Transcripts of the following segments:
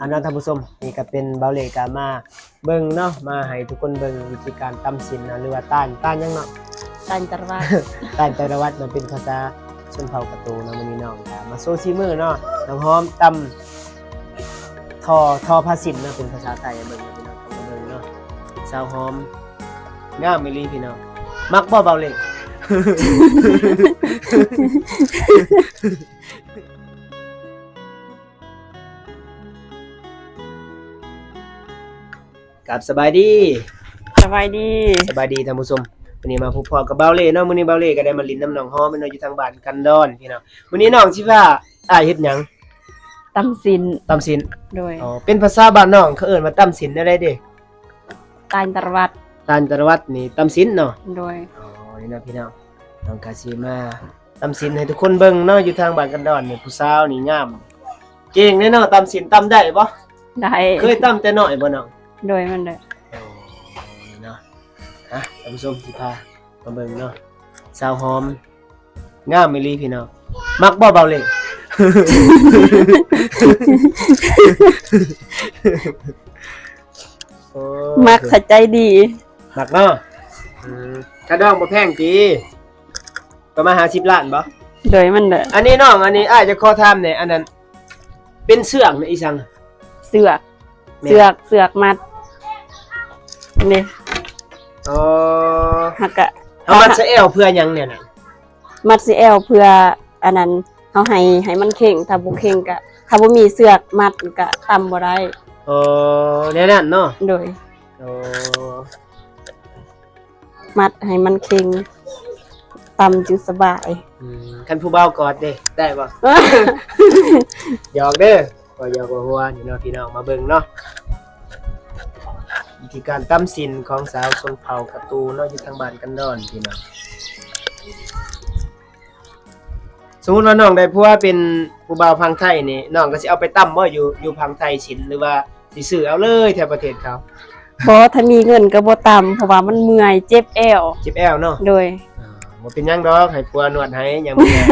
อันนั้นท่านผู้ชมนี่ก็เป็นเบาเลกามาเบิ่งเนาะมาให้ทุกคนเบิ่งวิธีการตำสินนะหรือว่าต้านต้านหยังเนาะตันตรวาด ต้านตรวัดมันเป็นภาษาชนเผ่ากระตูนะมื้อนี้น้องก็มาโซซีมือเนาะน้ำหอมตำทอทอภาษินเนาะเป็นภาษาไทยเบิ่งพี่น้องเข้ามาเบิ่งเนาะสาวหอมงามอีหลีพี่น้องมักบ่เบาเลก กับสบายดีสบายดี สบายดีท่านผู้ชมวันนี้มาพบพอกับเบาเล่เนาะมื้อนี้เบาเล่ก็ได้มาลินน้ำหนองฮ้อมเนาะอยู่ทางบ้านกันดอนพี่น้องมื้อนี้น้องสิพาอ้ายเฮ็ดหยังตำสินตำสินโดยอ๋อเป็นภาษาบ้านน้องเขาเอิ้นว่าตำสินได้เด้ตันตรวัดตานตรวัดนี่ตำสินเนาะโดยอ๋อนี่เนาะพี่น้องน้องก็สิมาตำสินให้ทุกคนเบิ่งเนาะอยู่ทางบ้านกันดอนนี่ผู้สาวนี่งามเก่งแน่เนาะตำสินตำได้บ่ได้เคยตำแต่น้อยบ่น้อง โดยมันเลยโอ้นี่เนาะฮะท่านผู้ชมสิพามาเบิ่งเนาะสาวหอมงามอีหลีพี่น้องมักบ่เบาเลย โอ้มักสะใจดี มักเนาะอืมกระดองบ่แพงติประมาณ50ล้านบ่โดยมันเลยอันนี้น้องอันนี้อ้ายจะขอถามเนี่ยอันนั้น เป็นเสื่องนะอีสัง เสือก แม่ เสือกเสือกมัด นี่อ๋อหักกะเอามันซะแอวเพื่อหยังเนี่ยน่ะมัดซีแอลเพื่ออันนั้นเขาให้ให้มันเข่งถ้าบ่เข่งกะถ้าบ่มีเสือกมัดกะตำบ่ได้อ๋อแน่นั่นเนาะโดย อ๋อมัดให้มันเข่งตำจึงสบาย อืมคันผู้เบากอดเด้ได้ปะหยอกเด้อก็หยอกว่าหัวนี่เนาะพี่น้องมาเบิ่งเนาะ วิธีการตำสินของสาวชนเผ่ากระตูเนาะอยู่ทางบ้านกันดอนพี่น้องสมมุติว่าน้องได้ผัวเป็นผู้บ่าวพังไทยนี่น้องก็สิเอาไปตำบ่อยู่อยู่พังไทยสินหรือว่าสิซื้อเอาเลยแถวประเทศเขาบ่ถ้ามีเงินก็บ่ตำเพราะว่ามันเมื่อยเจ็บแอวจิบแอวเนาะโดย อ่าบ่เป็นหยังดอกให้ผัวนวดให้ยังบ่แย่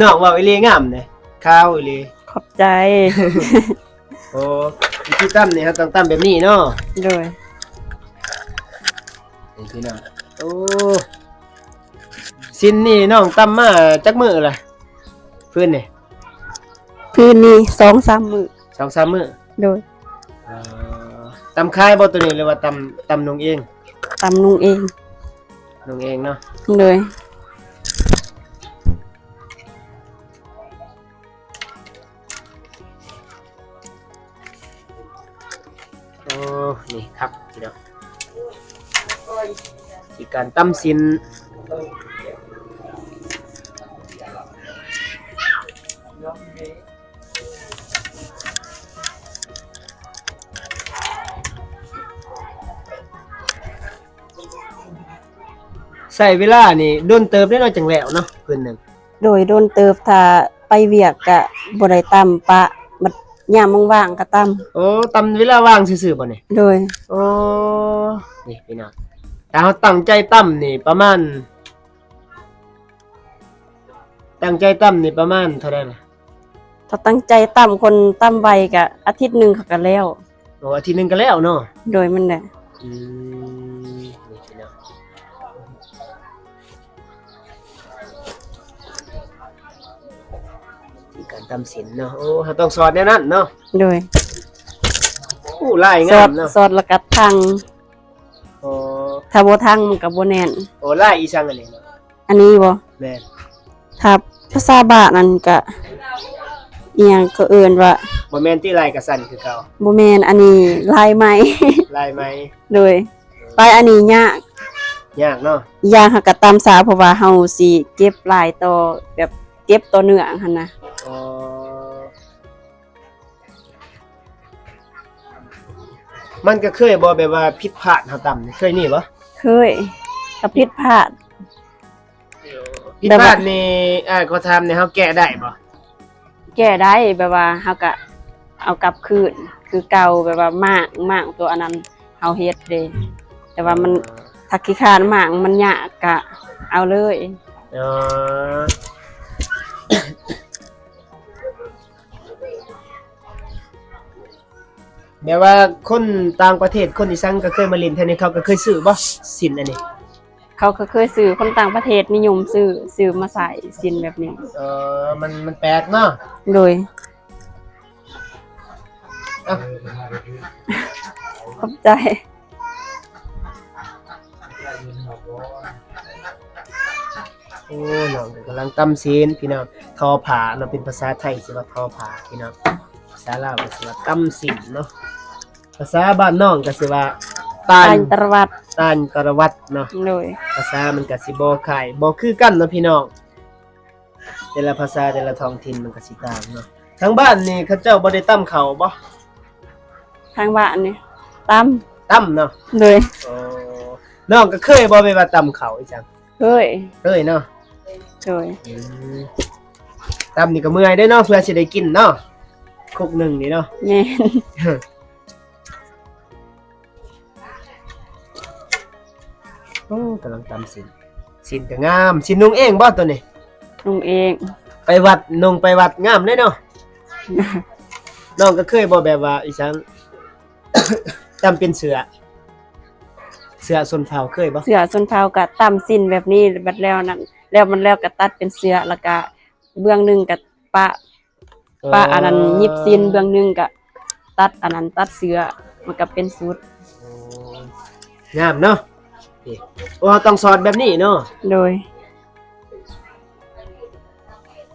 น้องว่าอีหลีงามเด้ข้าวอีหลีขอบ ใจ โอ้วิธีตั้มนี่ครับต้องตั้มแบบนี้เนาะโดย นี่พี่น้องโอ้สินนี่น้องตั้มมาจักมือละเพื่อนนี่พื้นนี้สองสามมือสองสามมือโดยเอ่อตำคายบ่ตัวนี้หรือว่าตำตำนงเองตำนุงเองนงเองเนาะ โดย นี่ครับพี่น้องสีการตั้มสินใส่เวลานี่โดนเติมได้น้อยจังแล้วเนาะเพิ่นนึงโดยโดนเติบถ้าไปเวียกกะบ่ได้ตำปะ ยามว่างๆก็ตโอ้ตำเวลาว่างซื่อๆบ่เนี่ยำโดย โอ้นี่พี่น้องแต่เขาตั้งใจตั้มนี่ประมาณ ตั้งใจตั้มนี่ประมาณเท่าไหร่ล่ะถ้าตั้งใจตำคนตำไวกะอาทิตย์หนึงเขาก็แล้ว โอ้อาทิตย์หนึงก็แล้วเนาะโดยมันน่ะอืม ตั้มสินเนาะโอ้เขาต้องสอนแน่นั่นเนาะโดยโอ้ลายสงาอมดเนาะสอดแล้วก็ทังโอ้ถ้าบ่ทังมันก็บ่แน่น โอ้ลายอีสังอันนี้เนาะอันนี้บ่แม่นถ้าภาษาบาทนั่นก็อีหยังก็เอิ้นว่าบ่แม่นที่ลายกระสันคือเก่าบ่แม่นอันนี้ลายไหมลายไหมโดยไปอันนี้ยากยากเนาะยากหักกะตามสาเพราะว่าเฮาสิเก็บลายต่อแบบเก็บต่อเนื่องหั่นนะ มันก็เคยบ่แบบว่าผิดพลาดเฮาต่ำนี่เคยนี่บ่เคยก็ผิดพลาด ผิดพลาดนี่อ่าเขาทำเนี่ยเฮาแก้ได้บ่แก้ได้แบบว่าเฮาก็เอากลับคืนคือเก่าแบบว่ามากมากตัวอันนั้นเฮาเฮ็ดเด้แต่ว่ามันถ้าขี้คร้านมากมันยากก็เอาเลยเออ แม้ว่าคนต่างประเทศคนอีสานก็เคยมาเล่นแถวนี้เขาก็เคยซื้อบ่สินอันนี้เขาก็เคยซื้อคนต่างประเทศนิยมซื้อซื้อมาใส่สินแบบนี้ เออมันมันแปลกเนาะโดยเอ้าขอบใจ โอ้น้องกำลังตำศีลพี่น้องทอผ้าเนาะเป็นภาษาไทยสิว่าทอผ้าพี่น้องภา ษาลาวก็สิว่าตำศีลเนาะภาษาบ้านน้องก็สิว่าตาตาลลตรวัดตาลตระวัดเนาะโดยภาษามันก็สิบ่คล้ายบ่คือกันเนาะพี่น้องแต่ละภาษาแต่ละท้องถิ่นมันก็สิต่างเนาะทางบ้านนี่เขาเจ้าบ่ได้ตำข้าวบ่ทางบ้านนี่ตามตำเนาะโดยอ๋อน้องก็เคยบ่ไปว่าตำข้าวอีจังเฮ้ยเคยเนาะโดยอืมตำนี่ก็เมื่อยได้อเนาะเพื่อสิได้กินเนาะ คุกหนึ่งนี่เนาะแม่นโอ้กำลังตำสินสินก็งามสินนุ่งเองบ่ตัวนี้ ลุงเองไปวัดนุ่งไปวัดงามเลยเนาะน้องก็เคยบ่แบบว่าอีสัง ตำเป็นเสือ เสือส้นเผาเคยบ่เสือส้นเท้ากับตามสินแบบนี้บัดแล้วนั่นแล้วมันแล้วก็ตัดเป็นเสือแล้วก็เบื้องหนึงกับปะ ปะอันนั้นยิบสินเบื้องหนึงก็ตัดอันนั้นตัดเสือมันก็เป็นสุดโอ้งามเนาะนี่โอ้เราต้องสอนแบบนี้เนาะโดย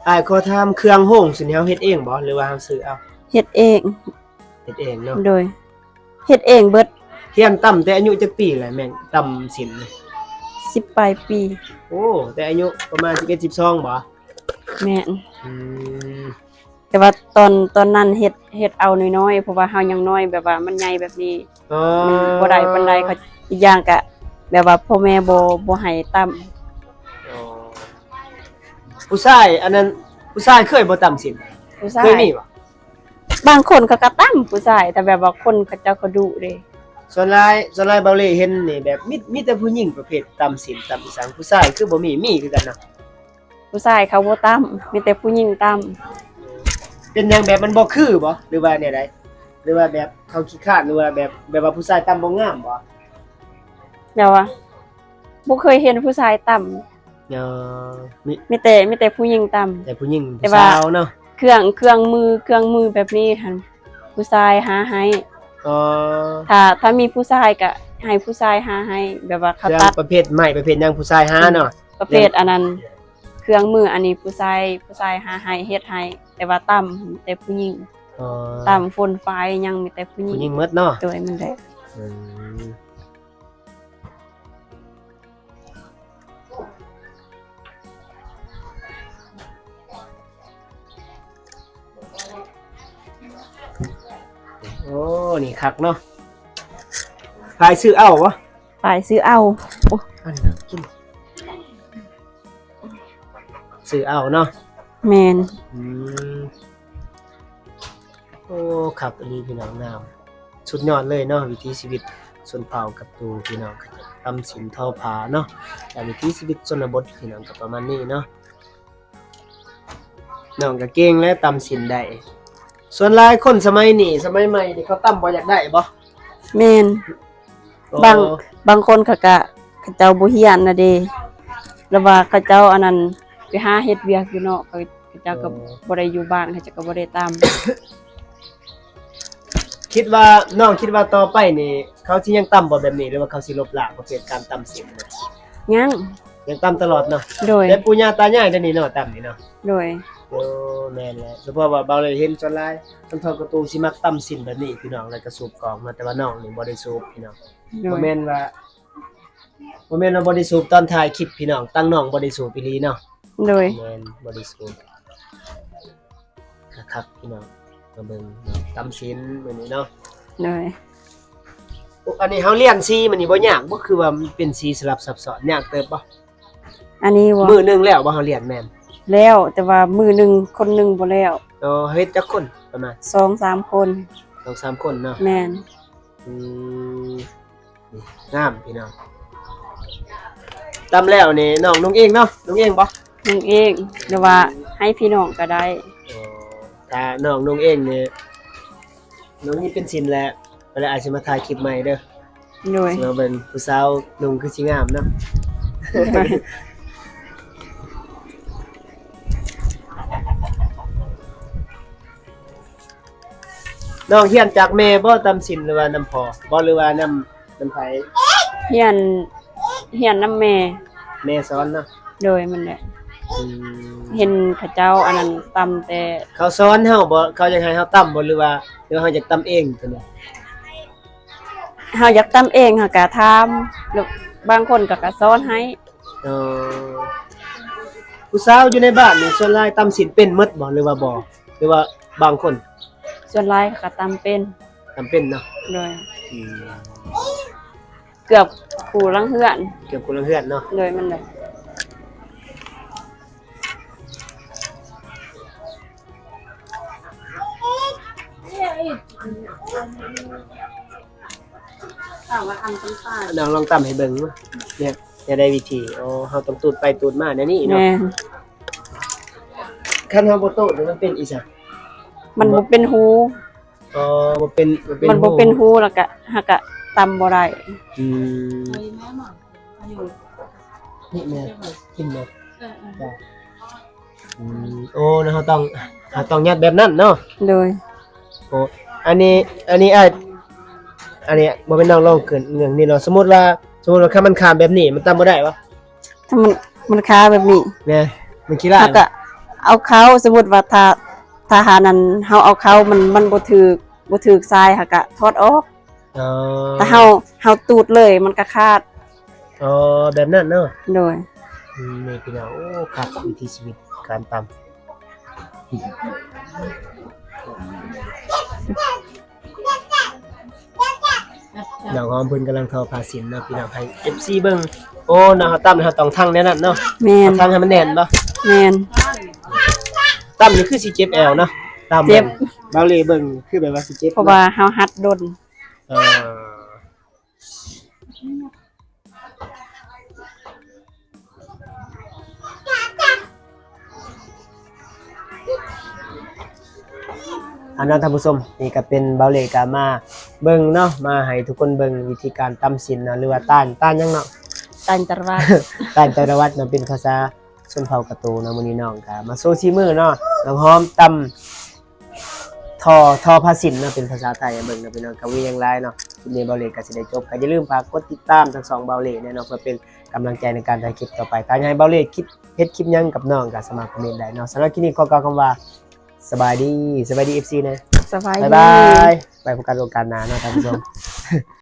อ้ายขอถามเครื่องโฮ่งสิเฮาเฮ็ดเองบ่หรือว่าเฮาซื้อเอาเฮ็ดเอง เฮ็ดเองเนาะโดยเฮ็ดเองเบิดเฮียนต่ำแต่อายุจักปีแหละแม่งต่ำสินนี่10ปลายปี โอ้แต่อายุประมาณ11 12บ่แม่นอืม แต่ว่าตอนตอนนั้นเฮ็ดเฮ็ดเอาน้อยๆเพราะว่าเฮายังน้อยแบบว่ามันใหญ่แบบนี้อ๋อมันบ่ได้ปานใดเขาอีกอย่างก็แบบว่าพ่อแม่บ่บ่ให้ตามอ๋อผู้ชายอันนั้นผู้ชายเคยบ่ต่ำสินผู้ชาเคยยมีบ่บางคนเขาก็ตามผู้ชายแต่แบบว่าคนเขาเจ้าก็ดุเด้ส่วนหลายส่วนหลายเบาเล่เห็นนี่แบบมีมีแต่ผู้หญิงประเภทต่ำสินต่ำอีสังผู้ชายคือบ่มีมีคือกันเนาะผู้ชายเขาบ่ตามมีแต่ผู้หญิงตาม เป็นหยังแบบมันบ่คือบ่หรือว่าเนี่ยใดหรือว่าแบบเขาขี้คร้านหรือว่าแบบแบบว่าผู้ชายต่ำบ่งามบ่แต่ว่าบ่เคยเห็นผู้ชายตามเนาะมีมีแต่มีแต่ผู้หญิงตามแต่ผู้หญิงแต่ผู้ว่า สาวเนาะเครื่องเครื่องมือเครื่องมือแบบนี้หั่นผู้ชายหาให้ อ๋อถ้าถ้ามีผู้ชายก็ให้ผู้ชายหาให้ แบบว่าเคเขารื่องตัดประเภทไม้ประเภทหยังผู้ชายหาเนาะประเภทอันนั้น เครื่องมืออันนี้ผู้ชายผู้ชายหาให้เฮ็ดให้ แต่ว่าตามแต่ผู้หญิงอ๋อตามฝนไฟยังมีแต่ผู้หญิผู้หญิงงหมดเนาะโดยมันแหละอืมโอ้นี่คักเนาะพายซื้อเอาวะไปซื้อเอาโอ้อันนั้นกินซื้อเอาเนาะ แมนอืม โอ้ขับอันนี้พี่น้องงาม สุดยอดเลยเนาะวิถีชีวิตส่วนเผ่ากับตูพี่น้องก็จะตำสินทอผาเนาะแต่วิถีชีวิตชนบทพี่น้องก็ประมาณนี้เนาะน้องก็เก่งและตำสินได้ส่วนหลายคนสมัยนี้สมัยใหม่นี่เขาตำบ่อยากได้บ่แมนโอ้บางบางคนเขาก็เขาเจ้าบ่เฮียนนะเด้แล้วว่าเขาเจ้าอันนั้นไปหาเฮ็ดเวียกอยู่เนาะเขาเขาเจ้าก็บ่ได้อยู่บ้านเขาเจ้าก็บ่ได้ตาม คิดว่าน้องคิดว่าต่อไปนี่เขาสิยังตำบ่แบบนี้หรือว่าเขาสิลบล้างประเภทการตำสินเนี่ยยัง ยังตำตลอดเนาะโดย แต่ปู่ย่าตายายเดี๋ยวนี้เนาะตำนี่เนาะโดย โอ้แม่นแหละเฉพาะว่าเบาเลยเห็นจนหลายทั้งทอกระตูสิมักตำสินแบบนี้พี่น้องแล้วก็สูบกองมาแต่ว่าน้องนี่บ่ได้สูบพี่น้องโดบ่ยแม่นว่าบ่แม่นว่าบ่ได้สูบตอนถ่ายคลิปพี่น้องตั้งน้องบ่ได้สูบอีหลีเนาะ โดย แม่นบ่ได้สูบคักๆพี่น้อง มาเบิ่งเนาะตำสินมื้อนี้เนาะโดยโอ้อันนี้เฮาเรียนสีมันนี่บ่ยากบ่คือว่ามันเป็นสีสลับซับซ้อนยากเติบบ่อันนี้ว่ามื้อหนึงแล้วบ่เฮาเรียนแม่นแล้วแต่ว่ามือหนึงคนหนึงบ่แล้วเอ๋อเฮ็ดจักคนประมาณสองสามคน2-3คนเนาะแม่นอืมนี่งามพี่น้องตำแล้วนี่น้องนุงเองเนาะนุงเองบ่นึงเองหรือว่าให้พี่น้องก็ได้ ถ้าน้องนุงเองนี่น้องนี่เป็นสินแหละเวลาอาจจะมาถ่ายคลิปใหม่เด้อโดยสิมาเบิ่งผู้สาวนุ่งคือสิงามเนาะน้องเฮียนจากแม่บ่ตำสินหรือว่าน้ำพอบ่หรือว่าน้ำน้ำไผเฮียนเฮียนน้ำแม่แม่สอนเนาะโดยมันแหละอืม เห็นเขาเจ้าอันนั้นตำแต่เขาสอนเฮาบ่เขาอยากให้เฮาตำบ่หรือว่าหรือว่าเฮาอยากตำเองตัวเนี้เฮาอยากตำเองเฮาก็ทำแล้วบางคนก็ก็สอนให้เออผู้สาวอยู่ในบ้านนี่ส่วนหลายตำสินเป็นหมดบ่หรือว่าบ่หรือว่าบางคนส่วนหลายเขาก็ตำเป็นตำเป็นเนาะโดยอืมเกือบคู่ลังเฮือนเกี่ยวกับเพื่อนเนาะโดยมันเลย ถามว่าทำต้นตาลน้องลองตำให้เบิ่งมาเนี่ยจะได้วิธีอ๋อเฮาต้องตูดไปตูดมาแนวนี้เนาะแม่คันเฮาบ่ตูดมันเป็นอีสักมันบ่เป็นหู อ๋อบ่เป็นบ่เป็นมันบ่เป็นหูแล้วก็หักกะตำบ่ได้อืมนี่แม่กินแม่จ้ะอืมโอ้นะเฮาต้องเฮาต้องยัดแบบนั้นเนาะโดยโอ้ อันนี้อันนี้อ้ายอันนี้บ่เป็นน้องลองเกินเรื่องนี้เนาะสมมุติว่าสมมุติว่าคันมันข้ามแบบนี้มันตำบ่ได้ปะถ้ามันมันค้าแบบนี้แม่มันขี้ร้ายหักกะเอาเขาสมมุติว่าถ้าถ้าหานั้นเฮาเอาเขามันมันบ่ถูกบ่ถูกทรายหักกะทอดออกอ๋อถ้าเฮาเฮาตูดเลยมันก็ขาดอ๋อแบบนั้นเนาะโดยอืมนี่พี่น้องโอ้ครับวิถีชีวิตการตำ น้องหอมเพิ่นกำลังทอผ้าสินเนาะพี่น้องให้ FC เบิ่งโอ้น้องเขาตำเขาต้องทั้งแน่นั่นเนาะแม่นทั้งให้มันแน่นบ่แม่นตำนี่คือสิเจ็บแอวเนาะตำเจ็บเบาเลยเบิ่งคือแบบว่าสิเจ็บเพราะว่าเฮาหัดดน เออ อันนั้นท่านผู้ชมนี่ก็เป็นเบาเลยกามาเบิ่งเนาะมาให้ทุกคนเบิ่งวิธีการตำสินเนาะหรือว่าต้านต้านหยังเนาะตันตรวัดต้านตรวัดเนาะเป็นภาษาชนเผ่ากะตูเนาะมื้อนี้น้องก็มาโซชิมือเนาะน้ำหอมตำทอทอภาษินเนาะเป็นภาษาไทยให้เบิ่งเนาะพี่น้องก็มีอย่างไรเนาะคลิปนี้เบาเลยก็สิได้จบก็อย่าลืมฝากกดติดตามทั้งสองเบาเลยเนี่ยเนาะเพื่อเป็นกำลังใจในการถ่ายคลิปต่อไปถ้าอยากให้เบาเลยคลิปเฮ็ดคลิปหยังกับน้องก็สามารถคอมเมนต์ได้เนาะสำหรับคลิปนี้ขอกล่าวคำว่า สบายดีสบายดี FC นะสบายบ๊ายดีบาย ไปพบกันโอกาสหน้าเนาะท่านผู้ชม